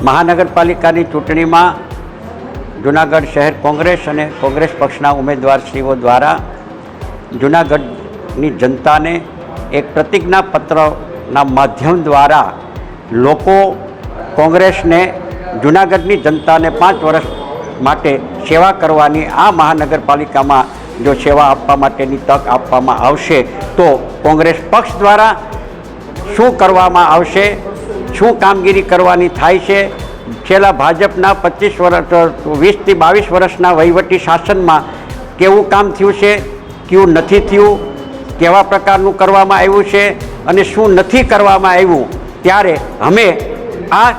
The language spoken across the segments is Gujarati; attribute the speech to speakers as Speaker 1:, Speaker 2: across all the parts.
Speaker 1: મહાનગરપાલિકાની ચૂંટણીમાં જુનાગઢ શહેર કોંગ્રેસ અને કોંગ્રેસ પક્ષના ઉમેદવારશ્રીઓ દ્વારા જુનાગઢની જનતાને એક પ્રતિજ્ઞાપત્રના માધ્યમ દ્વારા લોકો કોંગ્રેસને જુનાગઢની જનતાને પાંચ વર્ષ માટે સેવા કરવાની આ મહાનગરપાલિકામાં જો સેવા આપવા માટેની તક આપવામાં આવશે તો કોંગ્રેસ પક્ષ દ્વારા શું કરવામાં આવશે? શું કામગીરી કરવાની થાય છે? છેલ્લા ભાજપના પચીસ વર્ષ વીસથી બાવીસ વર્ષના વહીવટી શાસનમાં કેવું કામ થયું છે? કેવું નથી થયું? કેવા પ્રકારનું કરવામાં આવ્યું છે? અને શું નથી કરવામાં આવ્યું? ત્યારે અમે આ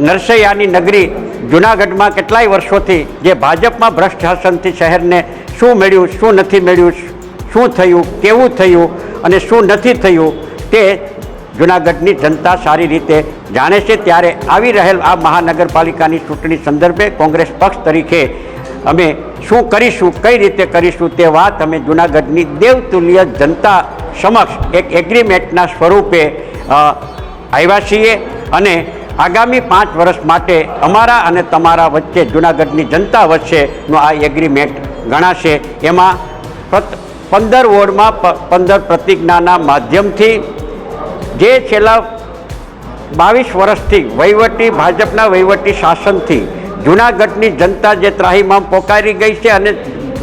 Speaker 1: નરસૈયાની નગરી જૂનાગઢમાં કેટલાય વર્ષોથી જે ભાજપમાં ભ્રષ્ટ શાસનથી શહેરને શું મળ્યું, શું નથી મળ્યું, શું થયું, કેવું થયું અને શું નથી થયું તે જુનાગઢની જનતા સારી રીતે જાણે છે. ત્યારે આવી રહેલ આ મહાનગરપાલિકાની ચૂંટણી સંદર્ભે કોંગ્રેસ પક્ષ તરીકે અમે શું કરીશું, કઈ રીતે કરીશું તે વાત અમે જુનાગઢની દેવતુલ્ય જનતા સમક્ષ એક એગ્રીમેન્ટના સ્વરૂપે આવ્યા છીએ. અને આગામી પાંચ વર્ષ માટે અમારા અને તમારા વચ્ચે જુનાગઢની જનતા વચ્ચેનો આ એગ્રીમેન્ટ ગણાશે. એમાં પંદર વોર્ડમાં પંદર પ્રતિજ્ઞાના માધ્યમથી જે છેલ્લા બાવીસ વર્ષથી વહીવટી, ભાજપના વહીવટી શાસનથી જૂનાગઢની જનતા જે ત્રાહીમામ પોકારી ગઈ છે અને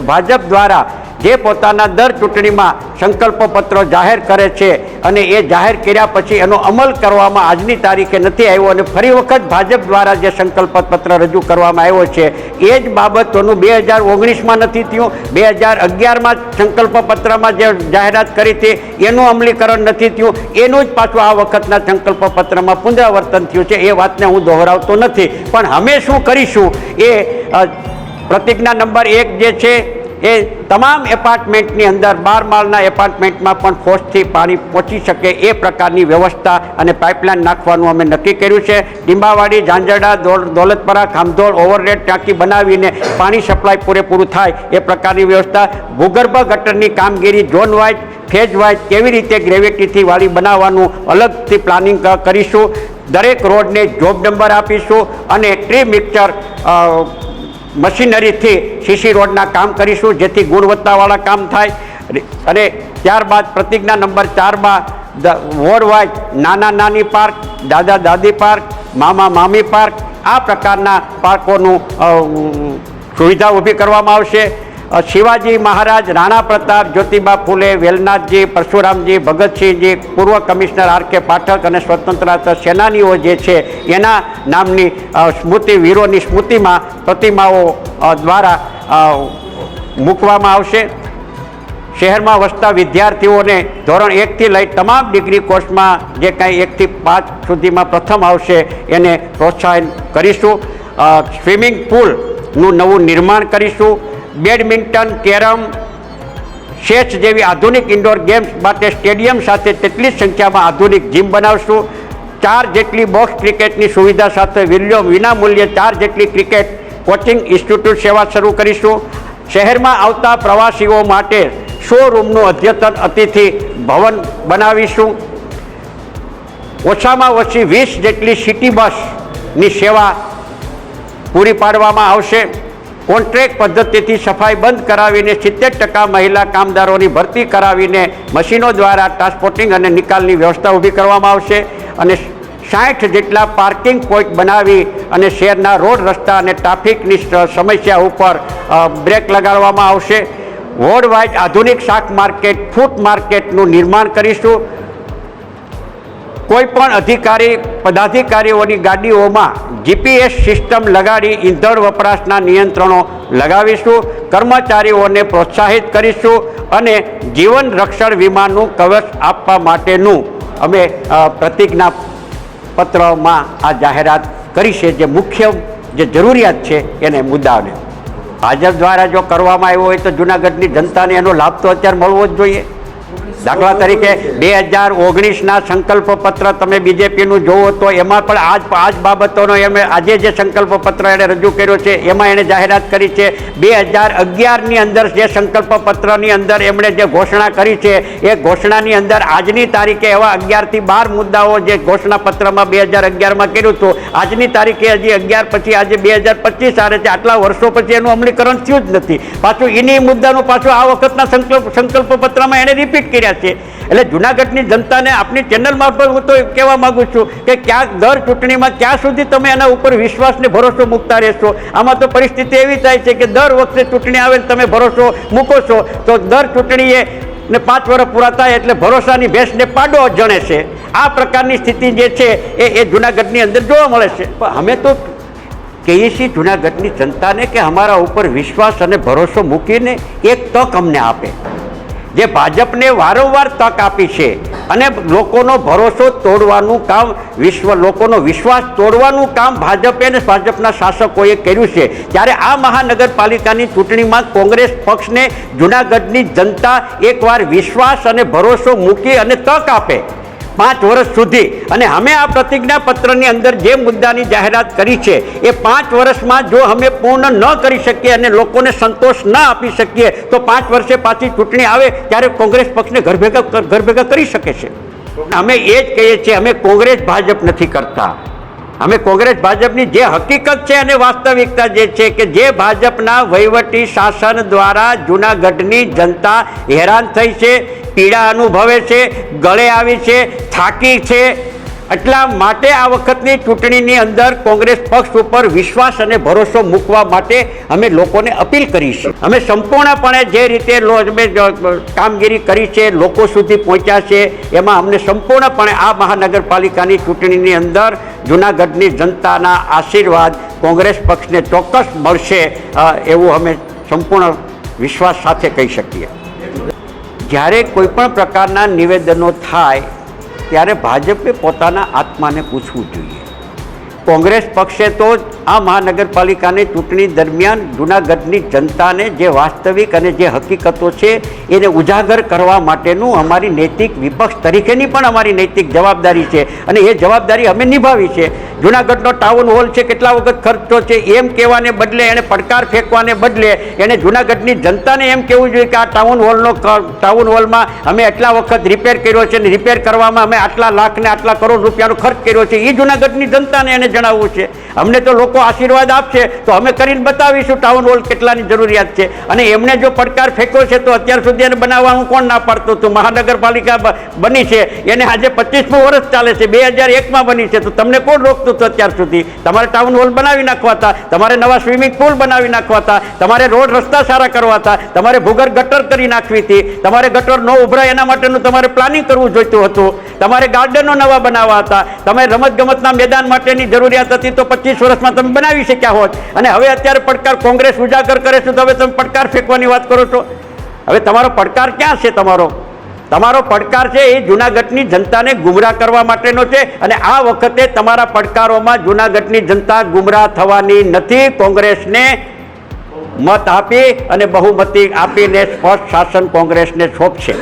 Speaker 1: ભાજપ દ્વારા જે પોતાના દર ચૂંટણીમાં સંકલ્પ પત્રો જાહેર કરે છે અને એ જાહેર કર્યા પછી એનો અમલ કરવામાં આજની તારીખે નથી આવ્યો અને ફરી વખત ભાજપ દ્વારા જે સંકલ્પ પત્ર રજૂ કરવામાં આવ્યો છે, એ જ બાબતોનું બે હજાર ઓગણીસમાં નથી થયું. બે હજાર અગિયારમાં સંકલ્પ પત્રમાં જે જાહેરાત કરી હતી, એનું અમલીકરણ નથી થયું. એનું જ પાછું આ વખતના સંકલ્પ પત્રમાં પુનરાવર્તન થયું છે, એ વાતને હું દોહરાવતો નથી. પણ અમે શું કરીશું એ પ્રતિજ્ઞા નંબર એક જે છે એ તમામ એપાર્ટમેન્ટની અંદર બાર માળના એપાર્ટમેન્ટમાં પણ ફોર્સથી પાણી પહોંચી શકે એ પ્રકારની વ્યવસ્થા અને પાઇપલાઇન નાખવાનું અમે નક્કી કર્યું છે. ડીંબાવાડી, ઝાંઝરડા, દોલ- દોલતપરા, ખામધોળ ઓવરરેડ ટાંકી બનાવીને પાણી સપ્લાય પૂરેપૂરું થાય એ પ્રકારની વ્યવસ્થા. ભૂગર્ભ ગટરની કામગીરી ઝોન વાઇઝ ફેજ વાઇઝ કેવી રીતે ગ્રેવિટીથી વાળી બનાવવાનું અલગથી પ્લાનિંગ કરીશું. દરેક રોડને જોબ નંબર આપીશું અને ટ્રી મિક્સર મશીનરીથી સીસી રોડના કામ કરીશું, જેથી ગુણવત્તાવાળા કામ થાય. અને ત્યારબાદ પ્રતિજ્ઞા નંબર ચારમાં ધ વોર્ડ વાઇઝ નાના નાની પાર્ક, દાદા દાદી પાર્ક, મામા મામી પાર્ક, આ પ્રકારના પાર્કોનું સુવિધા ઊભી કરવામાં આવશે. શિવાજી મહારાજ, રાણા પ્રતાપ, જ્યોતિબા ફૂલે, વેલનાથજી, પરશુરામજી, ભગતસિંહજી, પૂર્વ કમિશનર આર કે પાઠક અને સ્વતંત્રતા સેનાનીઓ જે છે, એના નામની સ્મૃતિ, વીરોની સ્મૃતિમાં પ્રતિમાઓ દ્વારા મૂકવામાં આવશે. શહેરમાં વસતા વિદ્યાર્થીઓને ધોરણ એકથી લઈ તમામ ડિગ્રી કોર્સમાં જે કાંઈ એકથી પાંચ સુધીમાં પ્રથમ આવશે, એને પ્રોત્સાહન કરીશું. સ્વિમિંગ પુલનું નવું નિર્માણ કરીશું. બેડમિન્ટન, કેરમ ચેસ જેવી આધુનિક ઇન્ડોર ગેમ્સ માટે સ્ટેડિયમ સાથે તેટલી સંખ્યામાં આધુનિક જીમ બનાવશું. ચાર જેટલી બોક્સ ક્રિકેટની સુવિધા સાથે વિલ્યો વિનામૂલ્યે ચાર જેટલી ક્રિકેટ કોચિંગ ઇન્સ્ટિટ્યૂટ સેવા શરૂ કરીશું. શહેરમાં આવતા પ્રવાસીઓ માટે સો રૂમનું અદ્યતન અતિથિ ભવન બનાવીશું. ઓછામાં ઓછી વીસ જેટલી સિટી બસની સેવા પૂરી પાડવામાં આવશે. કોન્ટ્રેક્ટ પદ્ધતિથી સફાઈ બંધ કરાવીને સિત્તેર ટકા મહિલા કામદારોની ભરતી કરાવીને મશીનો દ્વારા ટ્રાન્સપોર્ટિંગ અને નિકાલની વ્યવસ્થા ઊભી કરવામાં આવશે અને સાઠ જેટલા પાર્કિંગ પોઈન્ટ બનાવી અને શહેરના રોડ રસ્તા અને ટ્રાફિકની સમસ્યા ઉપર બ્રેક લગાડવામાં આવશે. વોર્ડ વાઇઝ આધુનિક શાક માર્કેટ, ફૂડ માર્કેટનું નિર્માણ કરીશું. કોઈ પણ અધિકારી, પદાધિકારીઓની ગાડીઓમાં જીપીએસ સિસ્ટમ લગાડી ઈંધણ વપરાશના નિયંત્રણો લગાવીશું, કર્મચારીઓને પ્રોત્સાહિત કરીશું અને જીવન રક્ષણ વીમાનું કવચ આપવા માટેનું અમે પ્રતિજ્ઞા પત્રમાં આ જાહેરાત કરી છે. જે મુખ્ય, જે જરૂરિયાત છે એને મુદ્દાને. ભાજપ દ્વારા જો કરવામાં આવ્યો હોય તો જુનાગઢની જનતાને એનો લાભ તો અત્યારે મળવો જ જોઈએ. દાખલા તરીકે બે હજાર ઓગણીસના સંકલ્પ પત્ર તમે બીજેપીનું જોવો તો એમાં પણ આજ આજ બાબતોનો એમણે આજે જે સંકલ્પ પત્ર એણે રજૂ કર્યો છે, એમાં એણે જાહેરાત કરી છે, બે હજાર અગિયારની અંદર જે સંકલ્પ પત્રની અંદર એમણે જે ઘોષણા કરી છે, એ ઘોષણાની અંદર આજની તારીખે એવા અગિયારથી બાર મુદ્દાઓ જે ઘોષણા પત્રમાં બે હજાર અગિયારમાં કર્યું હતું, આજની તારીખે હજી અગિયાર પછી આજે બે હજાર પચીસ આવે છે આટલા વર્ષો પછી એનું અમલીકરણ થયું જ નથી. પાછું એની મુદ્દાનું પાછું આ વખતના સંકલ્પ સંકલ્પ પત્રમાં એણે રિપીટ કર્યા છે એટલે જુનાગઢની જનતાને આપની ચેનલ મારફત હું તો કહેવા માંગુ છું કે ક્યાં દર ચૂંટણીમાં ક્યાં સુધી તમે એના ઉપર વિશ્વાસને ભરોસો મૂકતા રહેશો? આમાં તો પરિસ્થિતિ એવી થાય છે કે દર વખતે ચૂંટણી આવે તમે ભરોસો મૂકો છો. તો દર ચૂંટણીએ ને પાંચ વર્ષ પૂરા થાય એટલે ભરોસાની ભેંસને પાડો જણે છે. આ પ્રકારની સ્થિતિ જે છે એ એ જુનાગઢની અંદર જોવા મળે છે. પણ અમે તો કહીએ છીએ જુનાગઢની જનતાને કે અમારા ઉપર વિશ્વાસ અને ભરોસો મૂકીને એક તક અમને આપે. જે ભાજપને વારંવાર તક આપી છે અને લોકોનો ભરોસો તોડવાનું કામ વિશ્વ, લોકોનો વિશ્વાસ તોડવાનું કામ ભાજપે અને ભાજપના શાસકોએ કર્યું છે. ત્યારે આ મહાનગરપાલિકાની ચૂંટણીમાં કોંગ્રેસ પક્ષને જુનાગઢની જનતા એકવાર વિશ્વાસ અને ભરોસો મૂકી અને તક આપે. પાંચ વર્ષ સુધી. અને અમે આ પ્રતિજ્ઞાપત્રની અંદર જે મુદ્દાની જાહેરાત કરી છે, એ પાંચ વર્ષમાં જો અમે પૂર્ણ ન કરી શકીએ અને લોકોને સંતોષ ન આપી શકીએ, તો પાંચ વર્ષે પાછી ચૂંટણી આવે ત્યારે કોંગ્રેસ પક્ષને ઘર ભેગા ઘર ભેગા કરી શકે છે. અમે એ જ કહીએ છીએ, અમે કોંગ્રેસ ભાજપ નથી કરતા. અમે કોંગ્રેસ ભાજપની જે હકીકત છે અને વાસ્તવિકતા જે છે કે જે ભાજપના વહીવટી શાસન દ્વારા જૂનાગઢની જનતા હેરાન થઈ છે, પીડા અનુભવે છે, ગળે આવી છે, થાકી છે એટલા માટે આ વખતની ચૂંટણીની અંદર કોંગ્રેસ પક્ષ ઉપર વિશ્વાસ અને ભરોસો મૂકવા માટે અમે લોકોને અપીલ કરી છે અમે સંપૂર્ણપણે જે રીતે અમે કામગીરી કરી છે, લોકો સુધી પહોંચ્યા છે, એમાં અમને સંપૂર્ણપણે આ મહાનગરપાલિકાની ચૂંટણીની અંદર જૂનાગઢની જનતાના આશીર્વાદ કોંગ્રેસ પક્ષને ચોક્કસ મળશે એવું અમે સંપૂર્ણ વિશ્વાસ સાથે કહી શકીએ. જ્યારે કોઈ પણ પ્રકારના નિવેદનો થાય ત્યારે ભાજપે પોતાના આત્માને પૂછવું જોઈએ. કોંગ્રેસ પક્ષે તો આ મહાનગરપાલિકાની ચૂંટણી દરમિયાન જૂનાગઢની જનતાને જે વાસ્તવિક અને જે હકીકતો છે, એને ઉજાગર કરવા માટેનું અમારી નૈતિક વિપક્ષ તરીકેની પણ અમારી નૈતિક જવાબદારી છે અને એ જવાબદારી અમે નિભાવી છે. જૂનાગઢનો ટાઉન હોલ છે, કેટલા વખત ખર્ચો છે, એમ કહેવાને બદલે એણે પડકાર ફેંકવાને બદલે એણે જૂનાગઢની જનતાને એમ કહેવું જોઈએ કે આ ટાઉન હોલનો ટાઉન હોલમાં અમે એટલા વખત રિપેર કર્યો છે અને રિપેર કરવામાં અમે આટલા લાખ ને આટલા કરોડ રૂપિયાનો ખર્ચ કર્યો છે. એ જૂનાગઢની જનતાને એને જણાવવું છે. અમને તો લોકો આશીર્વાદ આપશે, તો અમે કરીને બતાવીશું ટાઉન હોલ કેટલાની જરૂરિયાત છે. અને એમણે જો પડકાર ફેંક્યો છે, તો અત્યાર સુધી એને બનાવવાનું કોણ ના પાડતું હતું મહાનગરપાલિકા બની છે. એને આજે પચીસમું વર્ષ ચાલે છે. બે હજાર એકમાં બની છે. તો તમને કોણ રોકતું હતું અત્યાર સુધી? તમારે ટાઉન હોલ બનાવી નાખવા હતા. તમારે નવા સ્વિમિંગ પુલ બનાવી નાખવા હતા. તમારે રોડ રસ્તા સારા કરવા હતા. તમારે ભૂગર્ભ ગટર કરી નાખવી હતી. તમારે ગટર ન ઉભરાય એના માટેનું તમારે પ્લાનિંગ કરવું જોઈતું હતું. તમારે ગાર્ડનો નવા બનાવવા હતા. તમે રમત ગમતના મેદાન માટેની જરૂરિયાત હતી, તો પચીસ વર્ષમાં તમે બનાવી શક્યા હોત. અને હવે અત્યારે પડકાર કોંગ્રેસ ઉજાગર કરે છે, તો હવે તમે પડકાર ફેંકવાની વાત કરો છો. હવે તમારો પડકાર ક્યાં છે તમારો? તમારો પડકાર છે એ જૂનાગઢની જનતાને ગુમરાહ કરવા માટેનો છે અને આ વખતે તમારા પડકારોમાં જૂનાગઢની જનતા ગુમરાહ થવાની નથી. કોંગ્રેસને મત આપી અને બહુમતી આપીને સ્પષ્ટ શાસન કોંગ્રેસને સોંપશે.